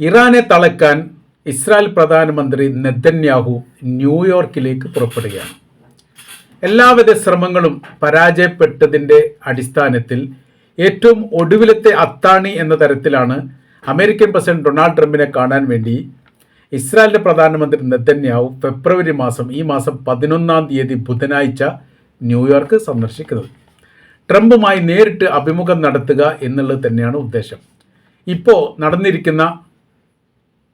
ഇറാനെ തളയ്ക്കാൻ ഇസ്രായേൽ പ്രധാനമന്ത്രി നെതന്യാഹു ന്യൂയോർക്കിലേക്ക് പുറപ്പെടുകയാണ്. എല്ലാവിധ ശ്രമങ്ങളും പരാജയപ്പെട്ടതിന്റെ അടിസ്ഥാനത്തിൽ ഏറ്റവും ഒടുവിലത്തെ അത്താണി എന്ന തരത്തിലാണ് അമേരിക്കൻ പ്രസിഡന്റ് ഡൊണാൾഡ് ട്രംപിനെ കാണാൻ വേണ്ടി ഇസ്രായേലിന്റെ പ്രധാനമന്ത്രി നെതന്യാഹു ഫെബ്രുവരി മാസം ഈ മാസം പതിനൊന്നാം തീയതി ബുധനാഴ്ച ന്യൂയോർക്ക് സന്ദർശിക്കുന്നത്. ട്രംപുമായി നേരിട്ട് അഭിമുഖം നടത്തുക എന്നുള്ളത് തന്നെയാണ് ഉദ്ദേശം. ഇപ്പോൾ നടന്നിരിക്കുന്ന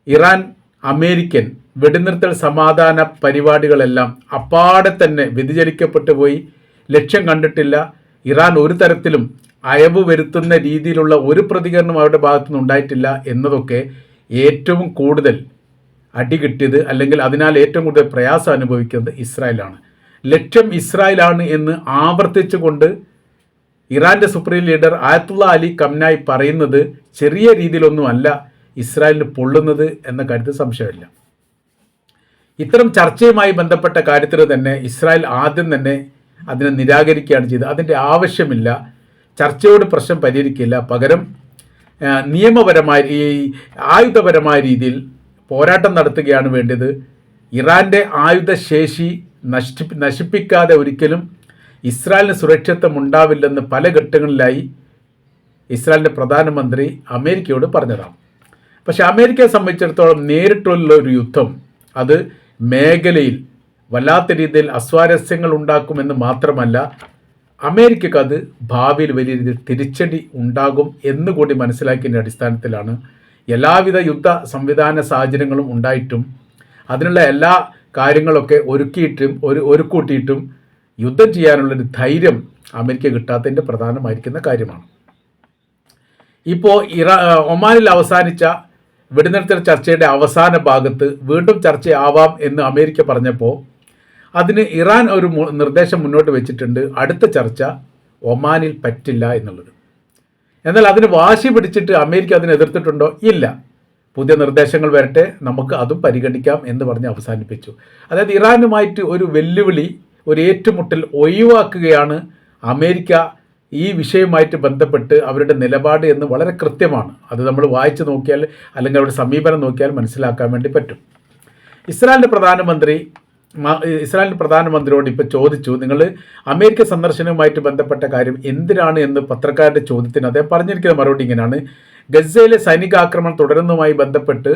ഇറാൻ അമേരിക്കൻ വെടിനിർത്തൽ സമാധാന പരിപാടികളെല്ലാം അപ്പാടെ തന്നെ വ്യതിചലിക്കപ്പെട്ടു പോയി. ലക്ഷ്യം കണ്ടിട്ടില്ല. ഇറാൻ ഒരു തരത്തിലും അയവ് വരുത്തുന്ന രീതിയിലുള്ള ഒരു പ്രതികരണം അവരുടെ ഭാഗത്തുനിന്ന് ഉണ്ടായിട്ടില്ല എന്നതൊക്കെ ഏറ്റവും കൂടുതൽ അടി കിട്ടിയത് അല്ലെങ്കിൽ അതിനാൽ ഏറ്റവും കൂടുതൽ പ്രയാസം അനുഭവിക്കുന്നത് ഇസ്രായേലാണ്. ലക്ഷ്യം ഇസ്രായേലാണ് എന്ന് ആവർത്തിച്ചുകൊണ്ട് ഇറാന്റെ supreme leader Ayatollah Ali Khamenei പറയുന്നത് ചെറിയ രീതിയിലൊന്നും അല്ല ഇസ്രായേലിന് പൊള്ളുന്നത് എന്ന കാര്യത്തിൽ സംശയമില്ല. ഇത്തരം ചർച്ചയുമായി ബന്ധപ്പെട്ട കാര്യത്തിൽ തന്നെ ഇസ്രായേൽ ആദ്യം തന്നെ അതിനെ നിരാകരിക്കുകയാണ് ചെയ്തത്. അതിന്റെ ആവശ്യമില്ല. ചർച്ചയോട് പ്രശ്നം പരിഹരിക്കില്ല. പകരം നിയമപരമായ ഈ ആയുധപരമായ രീതിയിൽ പോരാട്ടം നടത്തുകയാണ് വേണ്ടത്. ഇറാന്റെ ആയുധശേഷി നശി നശിപ്പിക്കാതെ ഒരിക്കലും ഇസ്രായേലിന് സുരക്ഷിതത്വം ഉണ്ടാവില്ലെന്ന് പല ഘട്ടങ്ങളിലായി ഇസ്രായേലിന്റെ പ്രധാനമന്ത്രി അമേരിക്കയോട് പറഞ്ഞതാണ്. പക്ഷെ അമേരിക്കയെ സംബന്ധിച്ചിടത്തോളം നേരിട്ടുള്ള ഒരു യുദ്ധം. അത് മേഖലയിൽ വല്ലാത്ത രീതിയിൽ അസ്വാരസ്യങ്ങൾ ഉണ്ടാക്കുമെന്ന് മാത്രമല്ല അമേരിക്കക്ക് അത് ഭാവിയിൽ വലിയ രീതിയിൽ തിരിച്ചടി ഉണ്ടാകും എന്നുകൂടി മനസ്സിലാക്കിയതിന്റെ അടിസ്ഥാനത്തിലാണ് എല്ലാവിധ യുദ്ധ സംവിധാന സാഹചര്യങ്ങളും ഉണ്ടായിട്ടും അതിനുള്ള എല്ലാ കാര്യങ്ങളൊക്കെ ഒരുക്കിയിട്ടും ഒരു ഒരുക്കൂട്ടിയിട്ടും യുദ്ധം ചെയ്യാനുള്ളൊരു ധൈര്യം അമേരിക്ക കിട്ടാത്തതിന്റെ പ്രധാനമായിരിക്കുന്ന കാര്യമാണ്. ഇപ്പോൾ ഇറാ ഒമാനിൽ അവസാനിച്ച വെടിനിർത്തൽ ചർച്ചയുടെ അവസാന ഭാഗത്ത് വീണ്ടും ചർച്ചയാവാം എന്ന് അമേരിക്ക പറഞ്ഞപ്പോൾ അതിന് ഇറാൻ ഒരു നിർദ്ദേശം മുന്നോട്ട് വെച്ചിട്ടുണ്ട്. അടുത്ത ചർച്ച ഒമാനിൽ പറ്റില്ല എന്നുള്ളത്. എന്നാൽ അതിന് വാശി പിടിച്ചിട്ട് അമേരിക്ക അതിനെ എതിർത്തിട്ടുണ്ടോ? ഇല്ല. പുതിയ നിർദ്ദേശങ്ങൾ വരട്ടെ. നമുക്ക് അതും പരിഗണിക്കാം എന്ന് പറഞ്ഞ് അവസാനിപ്പിച്ചു. അതായത് ഇറാനുമായിട്ട് ഒരു വെല്ലുവിളി ഒരു ഏറ്റുമുട്ടൽ ഒഴിവാക്കുകയാണ് അമേരിക്ക ഈ വിഷയവുമായിട്ട് ബന്ധപ്പെട്ട് അവരുടെ നിലപാട് എന്ന് വളരെ കൃത്യമാണ്. അത് നമ്മൾ വായിച്ചു നോക്കിയാൽ അല്ലെങ്കിൽ അവരുടെ സമീപനം നോക്കിയാൽ മനസ്സിലാക്കാൻ വേണ്ടി പറ്റും. ഇസ്രായേലിന്റെ പ്രധാനമന്ത്രി ഇസ്രായേലിന്റെ പ്രധാനമന്ത്രിയോട് ഇപ്പോൾ ചോദിച്ചു നിങ്ങൾ അമേരിക്ക സന്ദർശനവുമായിട്ട് ബന്ധപ്പെട്ട കാര്യം എന്തിനാണ് എന്ന് പത്രക്കാരുടെ ചോദ്യത്തിന് അദ്ദേഹം പറഞ്ഞിരിക്കുന്ന മറുപടി ഇങ്ങനെയാണ്. ഗസയിലെ സൈനികാക്രമണം തുടരുന്നതുമായി ബന്ധപ്പെട്ട്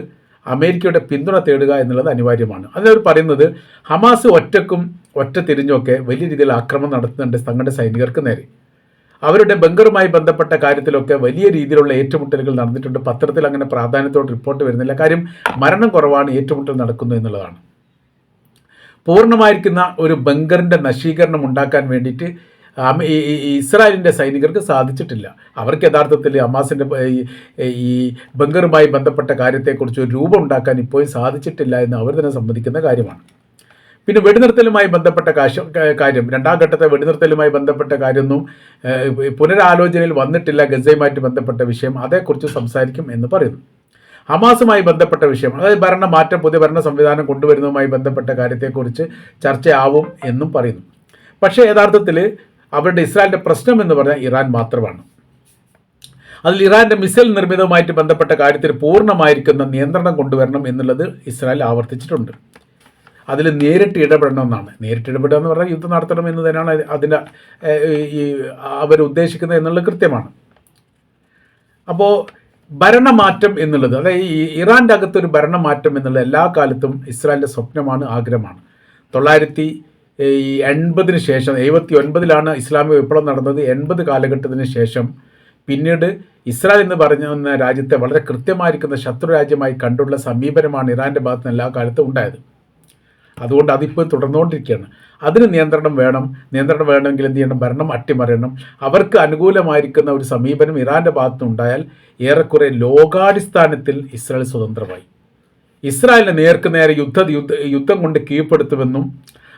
അമേരിക്കയുടെ പിന്തുണ തേടുക എന്നുള്ളത് അനിവാര്യമാണ്. അതിനവർ പറയുന്നത് ഹമാസ് ഒറ്റക്കും ഒറ്റ തിരിഞ്ഞൊക്കെ വലിയ രീതിയിൽ ആക്രമണം നടത്തുന്നുണ്ട് തങ്ങളുടെ സൈനികർക്ക് നേരെ. അവരുടെ ബങ്കറുമായി ബന്ധപ്പെട്ട കാര്യത്തിലൊക്കെ വലിയ രീതിയിലുള്ള ഏറ്റുമുട്ടലുകൾ നടന്നിട്ടുണ്ട്. പത്രത്തിൽ അങ്ങനെ പ്രാധാന്യത്തോട് റിപ്പോർട്ട് വരുന്നില്ല. കാര്യം മരണം കുറവാണ് ഏറ്റുമുട്ടൽ നടക്കുന്നു എന്നുള്ളതാണ്. പൂർണമായിരിക്കുന്ന ഒരു ബങ്കറിന്റെ നശീകരണം ഉണ്ടാക്കാൻ വേണ്ടിയിട്ട് ഇസ്രായേലിന്റെ സൈനികർക്ക് സാധിച്ചിട്ടില്ല. അവർക്ക് യഥാർത്ഥത്തിൽ ഹമാസിന്റെ ഈ- ബങ്കറുമായി ബന്ധപ്പെട്ട കാര്യത്തെക്കുറിച്ച് ഒരു രൂപം ഉണ്ടാക്കാൻ ഇപ്പോഴും സാധിച്ചിട്ടില്ല എന്ന് അവർ തന്നെ സമ്മതിക്കുന്ന കാര്യമാണ്. പിന്നെ വെടിനിർത്തലുമായി ബന്ധപ്പെട്ട കാശ് കാര്യം. രണ്ടാം ഘട്ടത്തെ വെടിനിർത്തലുമായി ബന്ധപ്പെട്ട കാര്യമൊന്നും പുനരാലോചനയിൽ വന്നിട്ടില്ല. ഗസയുമായിട്ട് ബന്ധപ്പെട്ട വിഷയം. അതേക്കുറിച്ച് സംസാരിക്കും എന്ന് പറയുന്നു. ഹമാസുമായി ബന്ധപ്പെട്ട വിഷയം. അതായത് ഭരണ മാറ്റം പുതിയ ഭരണ സംവിധാനം കൊണ്ടുവരുന്നതുമായി ബന്ധപ്പെട്ട കാര്യത്തെക്കുറിച്ച് ചർച്ചയാവും എന്നും പറയുന്നു. പക്ഷേ യഥാർത്ഥത്തിൽ അവരുടെ ഇസ്രായേലിന്റെ പ്രശ്നം എന്ന് പറഞ്ഞാൽ ഇറാൻ മാത്രമാണ്. അതിൽ ഇറാന്റെ മിസൈൽ നിർമ്മിതവുമായിട്ട് ബന്ധപ്പെട്ട കാര്യത്തിൽ പൂർണമായിരിക്കുന്ന നിയന്ത്രണം കൊണ്ടുവരണം എന്നുള്ളത് ഇസ്രായേൽ ആവർത്തിച്ചിട്ടുണ്ട്. അതിൽ നേരിട്ട് ഇടപെടണമെന്നാണ് നേരിട്ട് ഇടപെടുക എന്ന് പറഞ്ഞാൽ യുദ്ധം നടത്തണം എന്ന് തന്നെയാണ് അതിന്റെ ഈ അവർ ഉദ്ദേശിക്കുന്നത് എന്നുള്ളത് കൃത്യമാണ്. അപ്പോൾ ഭരണമാറ്റം എന്നുള്ളത് അതായത് ഈ ഇറാന്റെ അകത്തൊരു ഭരണമാറ്റം എന്നുള്ളത് എല്ലാ കാലത്തും ഇസ്രായേലിന്റെ സ്വപ്നമാണ് ആഗ്രഹമാണ്. തൊള്ളായിരത്തി ഈ എൺപതിന് ശേഷം എഴുപത്തി ഒൻപതിലാണ് ഇസ്ലാമിക വിപ്ലവം നടന്നത്. എൺപത് കാലഘട്ടത്തിന് ശേഷം പിന്നീട് ഇസ്രായേൽ എന്ന് പറഞ്ഞ രാജ്യത്തെ വളരെ കൃത്യമായിരിക്കുന്ന ശത്രു രാജ്യമായി കണ്ടുള്ള സമീപനമാണ് ഇറാന്റെ ഭാഗത്ത് നിന്ന് എല്ലാ കാലത്തും ഉണ്ടായത്. അതുകൊണ്ട് അതിപ്പോൾ തുടർന്നുകൊണ്ടിരിക്കുകയാണ്. അതിന് നിയന്ത്രണം വേണം. നിയന്ത്രണം വേണമെങ്കിൽ എന്ത് ചെയ്യണം? ഭരണം അട്ടിമറിയണം. അവർക്ക് അനുകൂലമായിരിക്കുന്ന ഒരു സമീപനം ഇറാന്റെ ഭാഗത്തുനിന്നുണ്ടായാൽ ഏറെക്കുറെ ലോകാടിസ്ഥാനത്തിൽ ഇസ്രായേൽ സ്വതന്ത്രമായി. ഇസ്രായേലിനെ നേർക്ക് നേരെ യുദ്ധ യുദ്ധ കൊണ്ട് കീഴ്പ്പെടുത്തുമെന്നും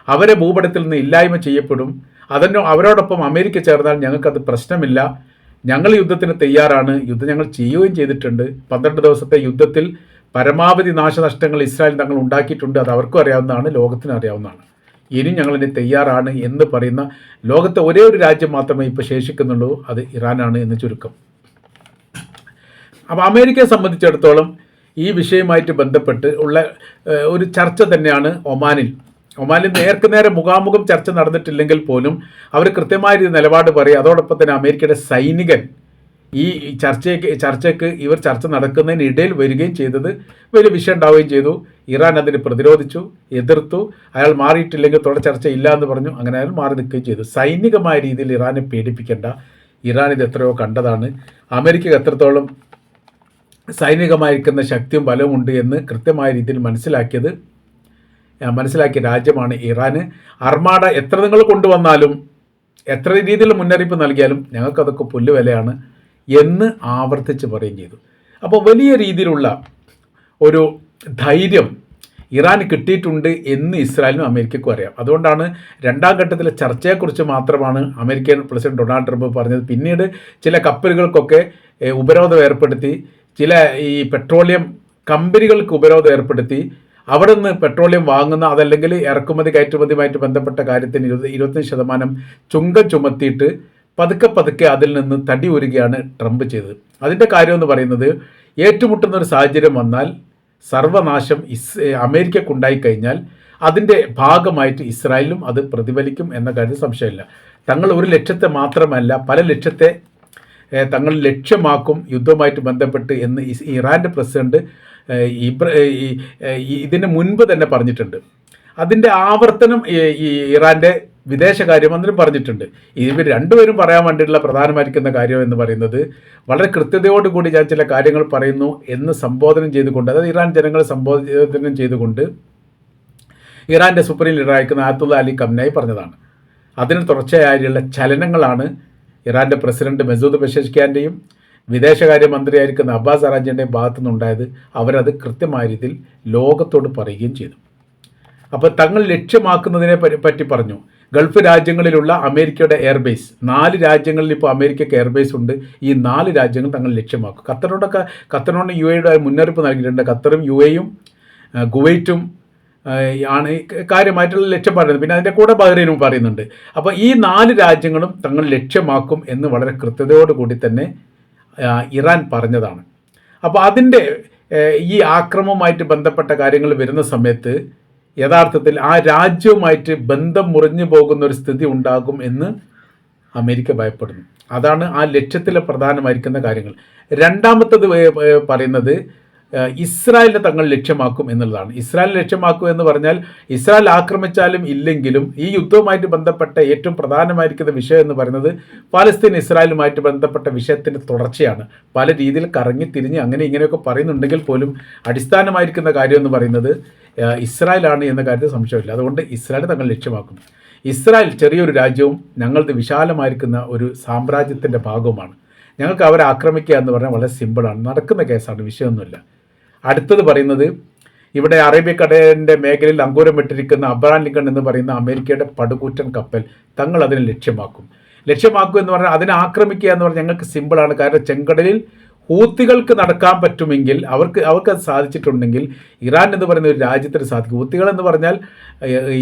അവരെ ഭൂപടത്തിൽ നിന്ന് ഇല്ലായ്മ ചെയ്യപ്പെടും. അതിനോ അവരോടൊപ്പം അമേരിക്ക ചേർന്നാൽ ഞങ്ങൾക്കത് പ്രശ്നമില്ല. ഞങ്ങൾ യുദ്ധത്തിന് തയ്യാറാണ്. യുദ്ധം ഞങ്ങൾ ചെയ്യുകയും ചെയ്തിട്ടുണ്ട്. പന്ത്രണ്ട് ദിവസത്തെ യുദ്ധത്തിൽ പരമാവധി നാശനഷ്ടങ്ങൾ ഇസ്രായേൽ തങ്ങൾ ഉണ്ടാക്കിയിട്ടുണ്ട് അത് അവർക്കും അറിയാവുന്നതാണ് ലോകത്തിനും അറിയാവുന്നതാണ്. ഇനി ഞങ്ങളതിന് തയ്യാറാണ് എന്ന് പറയുന്ന ലോകത്തെ ഒരേ ഒരു രാജ്യം മാത്രമേ ഇപ്പോൾ ശേഷിക്കുന്നുള്ളൂ അത് ഇറാനാണ് എന്ന് ചുരുക്കം. അപ്പോൾ അമേരിക്കയെ സംബന്ധിച്ചിടത്തോളം ഈ വിഷയവുമായിട്ട് ബന്ധപ്പെട്ട് ഉള്ള ഒരു ചർച്ച തന്നെയാണ് ഒമാനിൽ. ഒമാനിൽ നേർക്ക് നേരെ മുഖാമുഖം ചർച്ച നടന്നിട്ടില്ലെങ്കിൽ പോലും അവർ കൃത്യമായ ഒരു നിലപാട് പറയും അതോടൊപ്പം തന്നെ അമേരിക്കയുടെ സൈനികൻ ഈ ചർച്ചയ്ക്ക് ചർച്ചയ്ക്ക് ഇവർ ചർച്ച നടക്കുന്നതിനിടയിൽ വരികയും ചെയ്തത് വലിയ വിഷയം ഉണ്ടാവുകയും ചെയ്തു. ഇറാൻ അതിനെ പ്രതിരോധിച്ചു എതിർത്തു. അയാൾ മാറിയിട്ടില്ലെങ്കിൽ തുടർ ചർച്ച ഇല്ല എന്ന് പറഞ്ഞു. അങ്ങനെ അയാൾ മാറി നിൽക്കുകയും ചെയ്തു. സൈനികമായ രീതിയിൽ ഇറാനെ പേടിപ്പിക്കേണ്ട. ഇറാൻ ഇത് എത്രയോ കണ്ടതാണ്. അമേരിക്കക്ക് എത്രത്തോളം സൈനികമായിരിക്കുന്ന ശക്തിയും ബലവും ഉണ്ട് എന്ന് കൃത്യമായ രീതിയിൽ മനസ്സിലാക്കിയത് മനസ്സിലാക്കിയ രാജ്യമാണ് ഇറാന്. അർമാഡ എത്ര നിങ്ങൾ കൊണ്ടുവന്നാലും എത്ര രീതിയിൽ മുന്നറിയിപ്പ് നൽകിയാലും ഞങ്ങൾക്കതൊക്കെ പുല്ലുവിലയാണ്. എന്ന് ആവർത്തിച്ച് പറയുകയും ചെയ്തു. അപ്പോൾ വലിയ രീതിയിലുള്ള ഒരു ധൈര്യം ഇറാൻ കിട്ടിയിട്ടുണ്ട് എന്ന് ഇസ്രായേലിനും അമേരിക്കയ്ക്കും അറിയാം. അതുകൊണ്ടാണ് രണ്ടാം ഘട്ടത്തിലെ ചർച്ചയെക്കുറിച്ച് മാത്രമാണ് അമേരിക്കൻ പ്രസിഡന്റ് ഡൊണാൾഡ് ട്രംപ് പറഞ്ഞത്. പിന്നീട് ചില കപ്പലുകൾക്കൊക്കെ ഉപരോധം ഏർപ്പെടുത്തി ചില ഈ പെട്രോളിയം കമ്പനികൾക്ക് ഉപരോധം ഏർപ്പെടുത്തി അവിടെ നിന്ന് പെട്രോളിയം വാങ്ങുന്ന അതല്ലെങ്കിൽ ഇറക്കുമതി കയറ്റുമതിയുമായിട്ട് ബന്ധപ്പെട്ട കാര്യത്തിന് ഇരുപത് ഇരുപത്തഞ്ച് ശതമാനം ചുങ്കം ചുമത്തിയിട്ട് പതുക്കെ പതുക്കെ അതിൽ നിന്ന് തടി ഉരുകയാണ് ട്രംപ് ചെയ്തത്. അതിന്റെ കാര്യം എന്ന് പറയുന്നത് ഏറ്റുമുട്ടുന്ന ഒരു സാഹചര്യം വന്നാൽ സർവനാശം ഇസ് അമേരിക്കക്കുണ്ടായി കഴിഞ്ഞാൽ അതിന്റെ ഭാഗമായിട്ട് ഇസ്രായേലും അത് പ്രതിഫലിക്കും എന്ന കാര്യത്തിൽ സംശയമില്ല. തങ്ങൾ ഒരു ലക്ഷ്യത്തെ മാത്രമല്ല പല ലക്ഷ്യത്തെ തങ്ങൾ ലക്ഷ്യമാക്കും യുദ്ധവുമായിട്ട് ബന്ധപ്പെട്ട് എന്ന് ഇറാന്റെ പ്രസിഡന്റ് ഇബ്ര- ഇതിന് മുൻപ് തന്നെ പറഞ്ഞിട്ടുണ്ട്. അതിന്റെ ആവർത്തനം ഈ ഇറാന്റെ വിദേശകാര്യമന്ത്രി പറഞ്ഞിട്ടുണ്ട്. ഇവർ രണ്ടുപേരും പറയാൻ വേണ്ടിയിട്ടുള്ള പ്രധാനമായിരിക്കുന്ന കാര്യം എന്ന് പറയുന്നത് വളരെ കൃത്യതയോടുകൂടി ഞാൻ ചില കാര്യങ്ങൾ പറയുന്നു എന്ന് സംബോധനം ചെയ്തുകൊണ്ട് അതായത് ഇറാൻ ജനങ്ങളെ സംബോധനം ചെയ്തുകൊണ്ട് ഇറാന്റെ സുപ്രീം ലീഡറായിരിക്കുന്ന ആത്തുള്ള അലി കംനായി പറഞ്ഞതാണ്. അതിന് തുടർച്ചയായുള്ള ചലനങ്ങളാണ് ഇറാന്റെ പ്രസിഡന്റ് മെസൂദ് പെഷഷ്ഖാന്റെയും വിദേശകാര്യമന്ത്രിയായിരിക്കുന്ന അബ്ബാസ് അറാജിന്റെയും ഭാഗത്തു നിന്നുണ്ടായത് അവരത് കൃത്യമായ രീതിയിൽ ലോകത്തോട് പറയുകയും ചെയ്തു. അപ്പോൾ തങ്ങൾ ലക്ഷ്യമാക്കുന്നതിനെ പറ്റി പറഞ്ഞു. ഗൾഫ് രാജ്യങ്ങളിലുള്ള അമേരിക്കയുടെ എയർബേസ്. നാല് രാജ്യങ്ങളിൽ ഇപ്പോൾ അമേരിക്കയ്ക്ക് എയർബേസ് ഉണ്ട്. ഈ നാല് രാജ്യങ്ങൾ തങ്ങൾ ലക്ഷ്യമാക്കും. ഖത്തറിനോടൊക്കെ ഖത്തറിനോട് യു എയുടെ മുന്നറിയിപ്പ് നൽകിയിട്ടുണ്ട്. ഖത്തറും യു എയും കുവൈറ്റും ആണ് കാര്യമായിട്ടുള്ള ലക്ഷ്യം പറയുന്നത് പിന്നെ അതിന്റെ കൂടെ ബഹ്റൈനും പറയുന്നുണ്ട്. അപ്പോൾ ഈ നാല് രാജ്യങ്ങളും തങ്ങൾ ലക്ഷ്യമാക്കും എന്ന് വളരെ കൃത്യതയോടുകൂടി തന്നെ ഇറാൻ പറഞ്ഞതാണ്. അപ്പോൾ അതിന്റെ ഈ ആക്രമവുമായിട്ട് ബന്ധപ്പെട്ട കാര്യങ്ങൾ വരുന്ന സമയത്ത് യഥാർത്ഥത്തിൽ ആ രാജ്യവുമായിട്ട് ബന്ധം മുറിഞ്ഞു പോകുന്ന ഒരു സ്ഥിതി ഉണ്ടാകും എന്ന് അമേരിക്ക ഭയപ്പെടുന്നു. അതാണ് ആ ലക്ഷ്യത്തിലെ പ്രധാനമായിരിക്കുന്ന കാര്യങ്ങൾ. രണ്ടാമത്തത് പറയുന്നത് ഇസ്രായേലിനെ തങ്ങൾ ലക്ഷ്യമാക്കും എന്നുള്ളതാണ്. ഇസ്രായേൽ ലക്ഷ്യമാക്കും എന്ന് പറഞ്ഞാൽ ഇസ്രായേൽ ആക്രമിച്ചാലും ഇല്ലെങ്കിലും ഈ യുദ്ധവുമായിട്ട് ബന്ധപ്പെട്ട ഏറ്റവും പ്രധാനമായിരിക്കുന്ന വിഷയം എന്ന് പറയുന്നത് പാലസ്തീൻ ഇസ്രായേലുമായിട്ട് ബന്ധപ്പെട്ട വിഷയത്തിന്റെ തുടർച്ചയാണ്. പല രീതിയിൽ കറങ്ങി തിരിഞ്ഞ് അങ്ങനെ ഇങ്ങനെയൊക്കെ പറയുന്നുണ്ടെങ്കിൽ പോലും അടിസ്ഥാനമായിരിക്കുന്ന കാര്യം എന്ന് പറയുന്നത് ഇസ്രായേലാണ് എന്ന കാര്യത്തിൽ സംശയമില്ല. അതുകൊണ്ട് ഇസ്രായേൽ തങ്ങൾ ലക്ഷ്യമാക്കും ഇസ്രായേൽ ചെറിയൊരു രാജ്യവും ഞങ്ങളത് വിശാലമായിരിക്കുന്ന ഒരു സാമ്രാജ്യത്തിന്റെ ഭാഗവുമാണ്. ഞങ്ങൾക്ക് അവരെ ആക്രമിക്കുക എന്ന് പറഞ്ഞാൽ വളരെ സിമ്പിളാണ് നടക്കുന്ന കേസാണ് വിഷയമൊന്നുമില്ല. അടുത്തത് പറയുന്നത് ഇവിടെ അറേബ്യക്കടലിന്റെ മേഖലയിൽ അങ്കൂരം വിട്ടിരിക്കുന്ന അബ്രഹാം ലിങ്കൺ എന്ന് പറയുന്ന അമേരിക്കയുടെ പടുകൂറ്റൻ കപ്പൽ തങ്ങൾ അതിനെ ലക്ഷ്യമാക്കും. ലക്ഷ്യമാക്കുക എന്ന് പറഞ്ഞാൽ അതിനെ ആക്രമിക്കുക എന്ന് പറഞ്ഞാൽ ഞങ്ങൾക്ക് സിമ്പിളാണ് കാരണം ചെങ്കടലിൽ ഹൂത്തികൾക്ക് നടക്കാൻ പറ്റുമെങ്കിൽ അവർക്ക് അവർക്ക് അത് സാധിച്ചിട്ടുണ്ടെങ്കിൽ ഇറാൻ എന്ന് പറയുന്ന ഒരു രാജ്യത്തിന് സാധിക്കും. ഹൂത്തികൾ എന്ന് പറഞ്ഞാൽ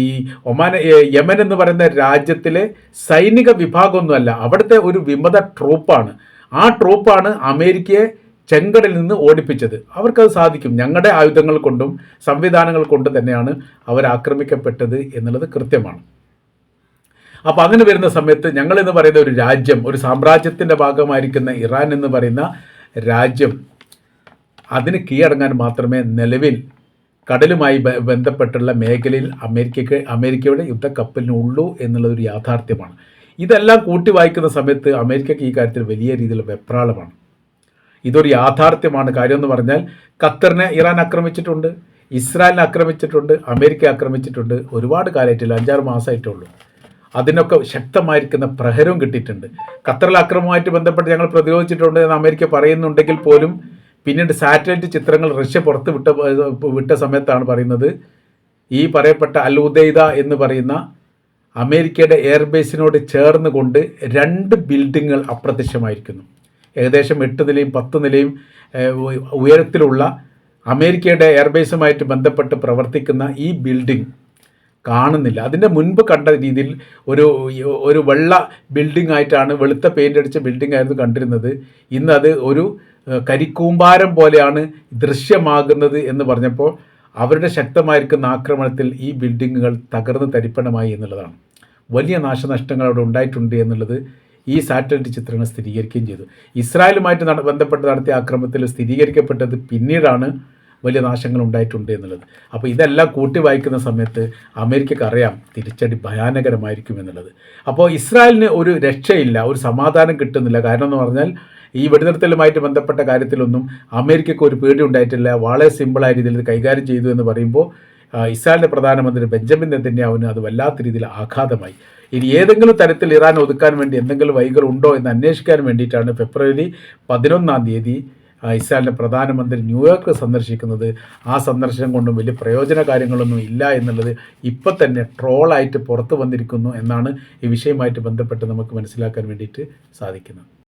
ഈ ഒമാൻ യമൻ എന്ന് പറയുന്ന രാജ്യത്തിലെ സൈനിക വിഭാഗമൊന്നുമല്ല അവിടുത്തെ ഒരു വിമത ട്രൂപ്പാണ്. ആ ട്രൂപ്പാണ് അമേരിക്കയെ ചെങ്കടലിൽ നിന്ന് ഓടിപ്പിച്ചത്. അവർക്കത് സാധിക്കും. ഞങ്ങളുടെ ആയുധങ്ങൾ കൊണ്ടും സംവിധാനങ്ങൾ കൊണ്ടും തന്നെയാണ് അവർ ആക്രമിക്കപ്പെട്ടത് എന്നുള്ളത് കൃത്യമാണ്. അപ്പോൾ അങ്ങനെ വരുന്ന സമയത്ത് ഞങ്ങളെന്ന് പറയുന്ന ഒരു രാജ്യം ഒരു സാമ്രാജ്യത്തിന്റെ ഭാഗമായിരിക്കുന്ന ഇറാൻ എന്ന് പറയുന്ന രാജ്യം അതിന് കീഴടങ്ങാൻ മാത്രമേ നിലവിൽ കടലുമായി ബന്ധപ്പെട്ടുള്ള മേഖലയിൽ അമേരിക്കയ്ക്ക് അമേരിക്കയുടെ യുദ്ധക്കപ്പലിനുള്ളൂ എന്നുള്ളൊരു യാഥാർത്ഥ്യമാണ്. ഇതെല്ലാം കൂട്ടി വായിക്കുന്ന സമയത്ത് അമേരിക്കയ്ക്ക് ഈ കാര്യത്തിൽ വലിയ രീതിയിലുള്ള വെപ്രാളമാണ്. ഇതൊരു യാഥാർത്ഥ്യമാണ്. കാര്യം എന്ന് പറഞ്ഞാൽ ഖത്തറിനെ ഇറാൻ ആക്രമിച്ചിട്ടുണ്ട് ഇസ്രായേലിനെ ആക്രമിച്ചിട്ടുണ്ട് അമേരിക്ക ആക്രമിച്ചിട്ടുണ്ട്. ഒരുപാട് കാലമായിട്ടില്ല അഞ്ചാറ് മാസമായിട്ടുള്ളൂ. അതിനൊക്കെ ശക്തമായിരിക്കുന്ന പ്രഹരവും കിട്ടിയിട്ടുണ്ട്. ഖത്തറിൽ ആക്രമണവുമായിട്ട് ബന്ധപ്പെട്ട് ഞങ്ങൾ പ്രതിരോധിച്ചിട്ടുണ്ട് എന്ന് അമേരിക്ക പറയുന്നുണ്ടെങ്കിൽ പോലും പിന്നീട് സാറ്റലൈറ്റ് ചിത്രങ്ങൾ റഷ്യ പുറത്ത് വിട്ട വിട്ട സമയത്താണ് പറയുന്നത്. ഈ പറയപ്പെട്ട അൽ ഉദൈദ എന്ന് പറയുന്ന അമേരിക്കയുടെ എയർബേസിനോട് ചേർന്ന് കൊണ്ട് രണ്ട് ബിൽഡിങ്ങുകൾ അപ്രത്യക്ഷമായിരിക്കുന്നു. ഏകദേശം എട്ട് നിലയും പത്ത് നിലയും ഉയരത്തിലുള്ള അമേരിക്കയുടെ എയർബേസുമായിട്ട് ബന്ധപ്പെട്ട് പ്രവർത്തിക്കുന്ന ഈ ബിൽഡിംഗ് കാണുന്നില്ല. അതിന്റെ മുൻപ് കണ്ട രീതിയിൽ ഒരു ഒരു വെള്ള ബിൽഡിംഗ് ആയിട്ടാണ് വെളുത്ത പെയിന്റ് അടിച്ച ബിൽഡിംഗ് ആയിരുന്നു കണ്ടിരുന്നത്. ഇന്ന് അത് ഒരു കരിക്കൂമ്പാരം പോലെയാണ് ദൃശ്യമാകുന്നത് എന്ന് പറഞ്ഞപ്പോൾ അവരുടെ ശക്തമായിരിക്കുന്ന ആക്രമണത്തിൽ ഈ ബിൽഡിങ്ങുകൾ തകർന്ന് തരിപ്പണമായി എന്നുള്ളതാണ്. വലിയ നാശനഷ്ടങ്ങൾ അവിടെ ഉണ്ടായിട്ടുണ്ട് എന്നുള്ളത് ഈ സാറ്റലൈറ്റ് ചിത്രങ്ങൾ സ്ഥിരീകരിക്കുകയും ചെയ്തു. ഇസ്രായേലുമായിട്ട് ബന്ധപ്പെട്ട് നടത്തിയ ആക്രമണത്തിൽ സ്ഥിരീകരിക്കപ്പെട്ടത് പിന്നീടാണ് വലിയ നാശങ്ങൾ ഉണ്ടായിട്ടുണ്ട് എന്നുള്ളത്. അപ്പോൾ ഇതെല്ലാം കൂട്ടി വായിക്കുന്ന സമയത്ത് അമേരിക്കക്ക് അറിയാം തിരിച്ചടി ഭയാനകരമായിരിക്കും എന്നുള്ളത്. അപ്പോൾ ഇസ്രായേലിന് ഒരു രക്ഷയില്ല ഒരു സമാധാനം കിട്ടുന്നില്ല. കാരണം എന്ന് പറഞ്ഞാൽ ഈ വെടിനിർത്തലുമായിട്ട് ബന്ധപ്പെട്ട കാര്യത്തിലൊന്നും അമേരിക്കയ്ക്ക് ഒരു പേടി ഉണ്ടായിട്ടില്ല. വളരെ സിമ്പിളായ രീതിയിൽ ഇത് കൈകാര്യം ചെയ്തു എന്ന് പറയുമ്പോൾ ഇസ്രായേലിന്റെ പ്രധാനമന്ത്രി ബെഞ്ചമിൻ നെതന്യാവിന് അത് വല്ലാത്ത രീതിയിൽ ആഘാതമായി. ഇനി ഏതെങ്കിലും തരത്തിൽ ഇറാൻ ഒതുക്കാൻ വേണ്ടി എന്തെങ്കിലും വൈകൾ ഉണ്ടോ എന്ന് അന്വേഷിക്കാൻ വേണ്ടിയിട്ടാണ് ഫെബ്രുവരി പതിനൊന്നാം തീയതി ഇസ്രായേലിന്റെ പ്രധാനമന്ത്രി ന്യൂയോർക്ക് സന്ദർശിക്കുന്നത് ആ സന്ദർശനം കൊണ്ടും വലിയ പ്രയോജന കാര്യങ്ങളൊന്നും ഇല്ല എന്നുള്ളത് ഇപ്പം തന്നെ ട്രോളായിട്ട് പുറത്തു വന്നിരിക്കുന്നു എന്നാണ് ഈ വിഷയമായിട്ട് ബന്ധപ്പെട്ട് നമുക്ക് മനസ്സിലാക്കാൻ വേണ്ടിയിട്ട് സാധിക്കുന്നത്.